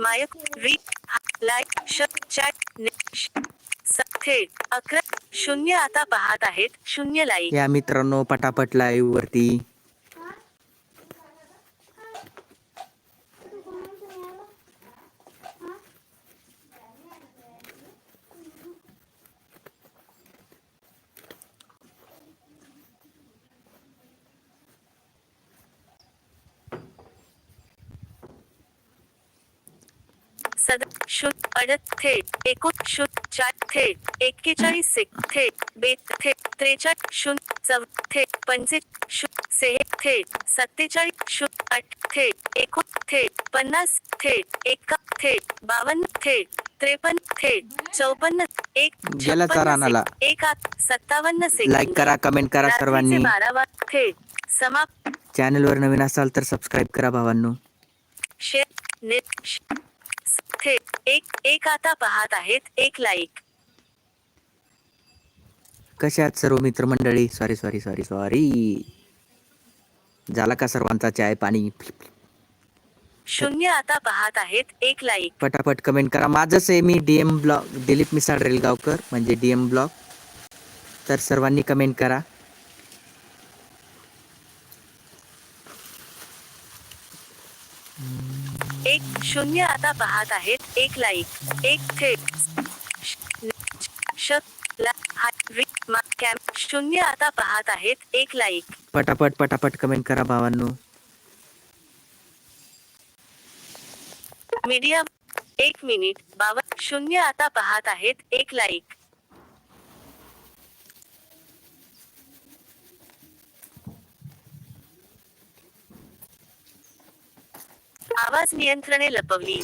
मायक we like chat ने- थेट अकरा शून्य आता पाहत आहेत शून्य लाईक या मित्रांनो पटापट लाईव्ह वरती. सद अडत थेट चार थेट एक्केचाळीस सेक थेट बेत थेट शून्य चौ थेट पंचे शून्य से थेट सत्तेचाळीस आठ थेट एकोण थेट पन्नास थेट एका थेट बावन्न थेट त्रेपन्न थेट चौपन्न एक गेला चारानाला. एक सत्तावन्न सेकंद लाईक करा कमेंट करा सर्वांनी. बारा वाज थेट. समाप्त. चॅनलवर नवीन असाल तर सबस्क्राईब करा भावांनो. शेअर नेट थेट एक एक आता पाहत आहेत एक लाईक आहात सर्व मित्रमंडळी? सॉरी सॉरी सॉरी सॉरी झाला का सर्वांचा चाय पाणी? शून्य आता पाहत आहेत एक लाईक पटापट कमेंट करा. माझंच आहे मी D M blog Dilip Misal Relgaonkar म्हणजे डी एम ब्लॉग तर सर्वांनी कमेंट करा एक शून्य आता पाहत आहेत. एक लाईक एक थेट. शून्य आता पाहत आहेत. एक लाईक पटापट पटापट कमेंट करा भावांनो. मीडियम एक मिनिट. बावन्न शून्य आता पाहत आहेत. एक लाईक आवाज नियंत्रणे लपवली.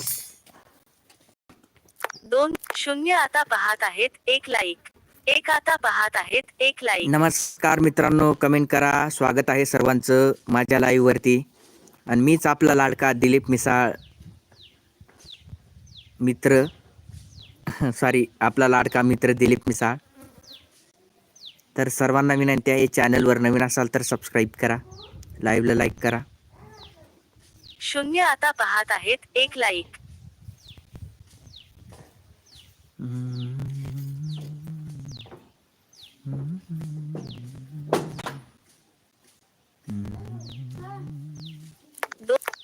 दोन शून्य आता पाहत आहेत एक लाईक एक आता पाहत आहेत एक लाईक नमस्कार मित्रांनो कमेंट करा. स्वागत आहे सर्वांचं माझ्या लाईव्ह वरती. आणि मीच आपला लाडका दिलीप मिसाळ मित्र. सॉरी आपला लाडका मित्र दिलीप मिसाळ. तर सर्वांना विनंती आहे चॅनलवर नवीन असाल तर सबस्क्राईब करा. लाईव्हला लाईक करा. शून्य आता पाहत आहेत एक लाईक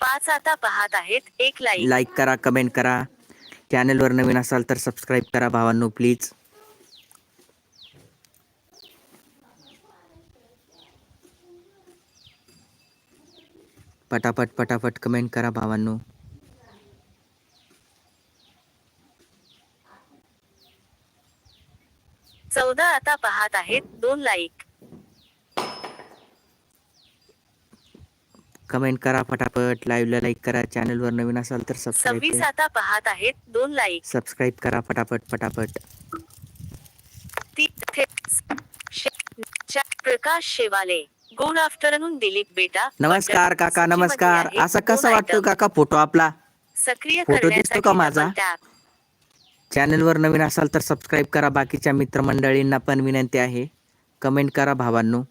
पाच आता पाहत आहेत एक लाईक लाईक करा कमेंट करा. चॅनलवर नवीन असाल तर सबस्क्राईब करा भावांनो प्लीज पटापट पटापट कमेंट करा भावांनो. चौदा आता पाहत आहेत दोन लाईक कमेंट करा फटाफट लाईव्हला लाईक करा चॅनलवर नवीन असाल तर सव्वीस सबस्क्राईब आता पाहत आहेत दोन लाईक सबस्क्राईब करा फटाफट फटाफट ती थे- श- चा- प्रकाश शेवाले. गुड आफ्टरनून दिलीप बेटा नमस्कार काका नमस्कार. असा कसा वाटतो. काका फोटो आपला? सक्रिय फोटो दिसतो का माझा? चॅनलवर नवीन असाल तर सबस्क्राईब करा. बाकीच्या मित्रमंडळींना पण विनंती आहे. कमेंट करा भावांनो.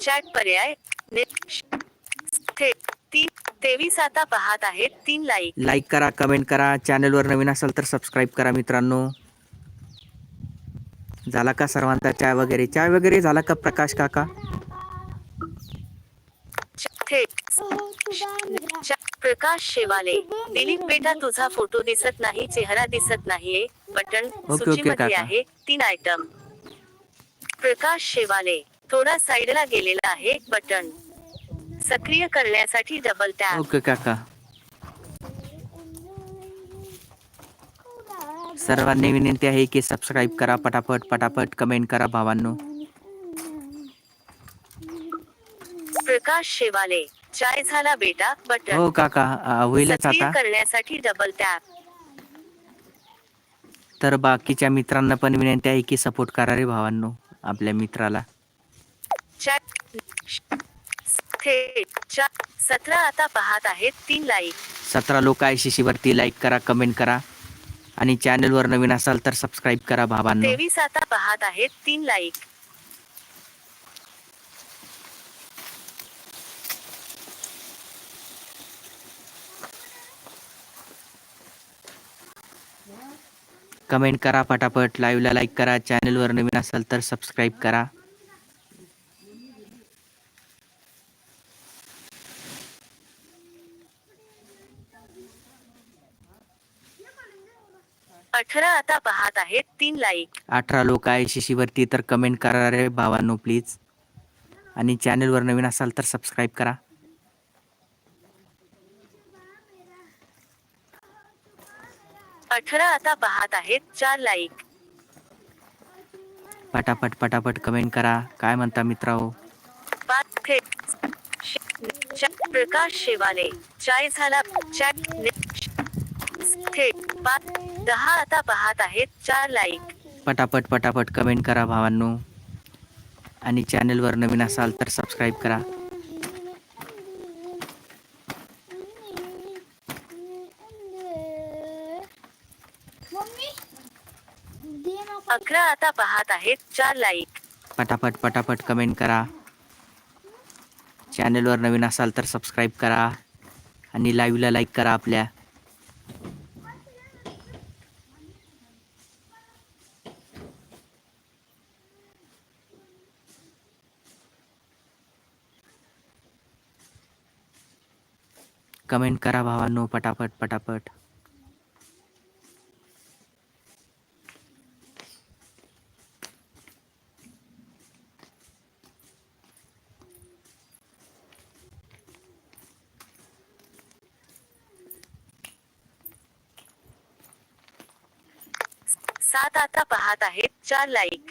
चॅट पर्याय. तेवीस आता पाहत आहेत. तीन लाईक लाईक करा कमेंट करा. चॅनलवर नवीन असाल तर सबस्क्राईब करा मित्रांनो. झाला का सर्वांचा चाय वगैरे? चाय वगैरे झाला का प्रकाश काका? प्रकाश शेवाले दिलीप बेटा तुझा फोटो दिसत नाही चेहरा दिसत नाहीये बटन ओके, सूचीमध्ये. आहे तीन आयटम प्रकाश शेवाले थोडा साईडला गेलेला आहे बटन सक्रिय करण्यासाठी डबल टॅप ओके काका. सर्वांनी विनंती आहे की सबस्क्राईब करा पटापट पटापट कमेंट करा भावांनो. प्रकाश शेवाले चाय झाला बेटा बटन हो काका अं, होईलच सक्रिय आता. करण्यासाठी डबल टॅप तर बाकीच्या मित्रांना पण विनंती आहे की सपोर्ट करा रे भावांनो आपल्या मित्राला. चॅट थेट चा- सतरा आता पाहत आहेत तीन लाईक सतरा लोक आहे शिशीवरती लाईक करा कमेंट करा. आणि चॅनलवर नवीन असाल तर सबस्क्राईब करा बाबांना. तेवीस आता पाहत आहेत तीन लाईक कमेंट करा पटापट लाईव्हला लाईक करा चॅनलवर नवीन असाल तर सबस्क्राईब करा. अठरा आता पाहत आहेत. तीन लाईक अठरा लोक आहे. शिशीवरती तर कमेंट करा रे भावांनो प्लीज आणि चॅनलवर नवीन असाल तर सबस्क्राईब करा. अठरा आता पाहत आहेत. चार लाईक पटापट पटापट कमेंट करा. काय म्हणता च- प्रकाश शेवाले. चाय झाला. चॅट थेट पाच दहा आता पाहत आहेत. चार लाईक पटापट पटापट कमेंट करा भावांनो. आणि चॅनलवर नवीन असाल तर सबस्क्राईब करा. मम्मी दे ना अकरा आता पाहत आहेत. चार लाईक पटापट पटापट कमेंट करा. चॅनलवर नवीन असाल तर सबस्क्राईब करा. आणि लाईव्हला लाईक करा आपल्या. कमेंट करा भावांनो पटापट पटापट. सात आता पाहत आहेत चार लाईक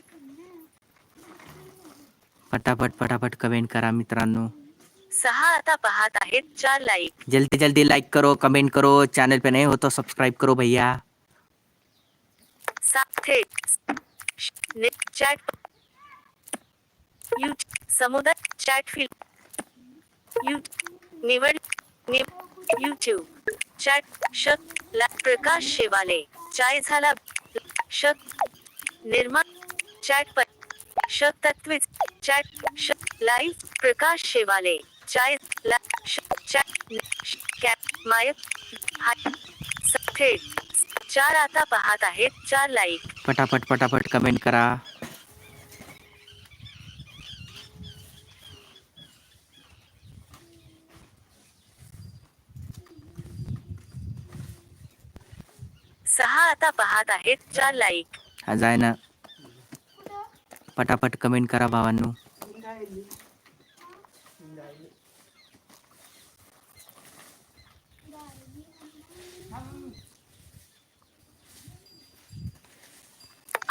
पटापट पटापट कमेंट करा मित्रांनो. सहा आता पाहत आहेत चार लाईक जल्दी जल्दी लाइक करो कमेंट करो चैनल पे नए हो तो सब्सक्राइब करो भैया. चॅट यू समुदाय चॅट निवड यूट्यूब चॅट शक प्रकाश शेवाले. चाय झाला शक निर्माण चॅट शक तत्विज चॅट शक लाईव्ह प्रकाश शेवाले. चाय माय थेट चार आता पाहत आहेत चार लाईक फटाफट फटाफट कमेंट करा. सहा आता पाहत आहेत चार लाईक हा जाय ना पटापट कमेंट करा भावांनो.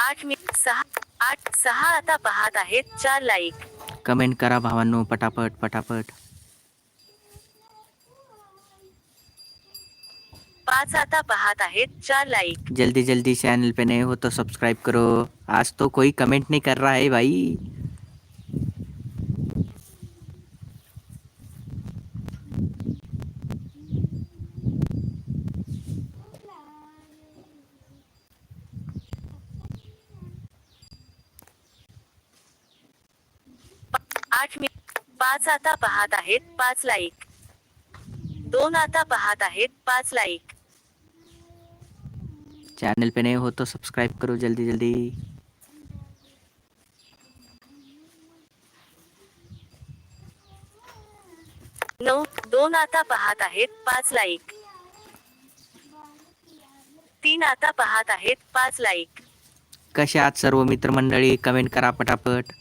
आठ मी सहा आठ सहा आता पाहत आहेत. चार लाईक कमेंट करा भावांनो पटापट पटापट. पाच आता पाहत आहेत. चार लाईक जल्दी जल्दी चैनल पे नए हो तो सब्सक्राइब करो. आज तो कोई कमेंट नहीं कर रहा है भाई. पाच आता पाहत आहेत पाच लाईक दोन आता पाहत आहेत पाच लाईक चैनल पे नए हो तो सब्सक्राइब करो जल्दी जल्दी. नऊ दोन आता पाहत आहेत पाच लाईक तीन आता पाहत आहेत पाच लाईक कसे आहात सर्व मित्रमंडळी? कमेंट करा पटापट.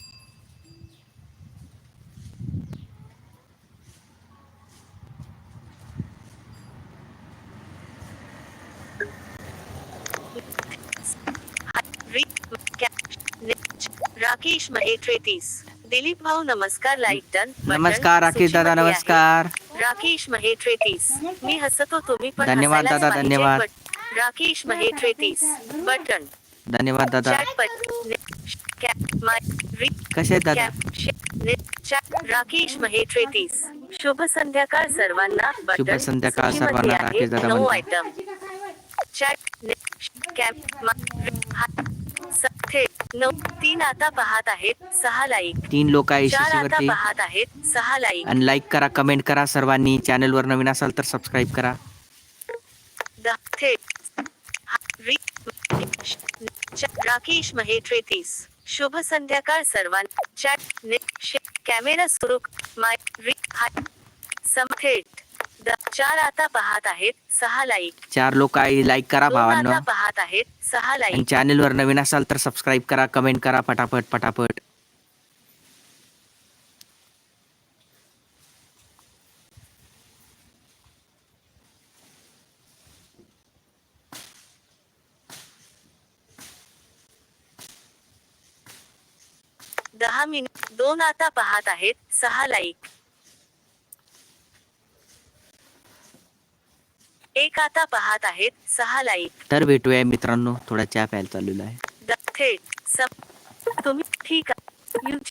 राकेश महेत्रेतीस दिलीप भाऊ नमस्कार लाईक डन नमस्कार राकेश दादा. नमस्कार. राकेश महेत्रेतीस मी हसतो तुम्ही पण धन्यवाद हसायलाच दादा, पाहिजे, धन्यवाद. बट- राकेश महेत्रेतीस बटन. धन्यवाद दादा. चॅट पट कॅप माय रि- कसे आहेत दादा? कॅप शे- ने- चॅट राकेश महेत्रेतीस शुभ संध्याकाळ सर्वांना शुभ बटन संध्याकाळ सूचीमध्ये सर्वांना, आहे. राकेश दादा नऊ म्हणतो. आयटम चॅट ने- कॅप मा- हा- स- थेट नऊ तीन आता पाहत आहेत सहा लाईक तीन लोक आहे चार आता पाहत आहेत सहा लाईक आणि लाईक करा कमेंट करा सर्वांनी. चॅनलवर नवीन असाल तर सबस्क्राईब करा. द थेट राकेश महे तेहतीस शुभ संध्याकाळ सर्वांना चॅट ने शे- कॅमेरा सुरू माय रि हाय समथेट द चार आता पाहत आहेत सहा लाईक चार लोक आहे लाईक करा भावांनो. पाहत आहेत सहा लाईक चॅनेलवर नवीन असाल तर सबस्क्राईब करा कमेंट करा पटापट पटापट. दहा मिनिट दोन आता पाहत आहेत सहा लाईक एक आता पाहत आहेत सहा लाईक. तर भेटूया मित्रांनो थोडा चहा प्यायला चाललेला आहे. थेट सम तुम्ही ठीक आहे.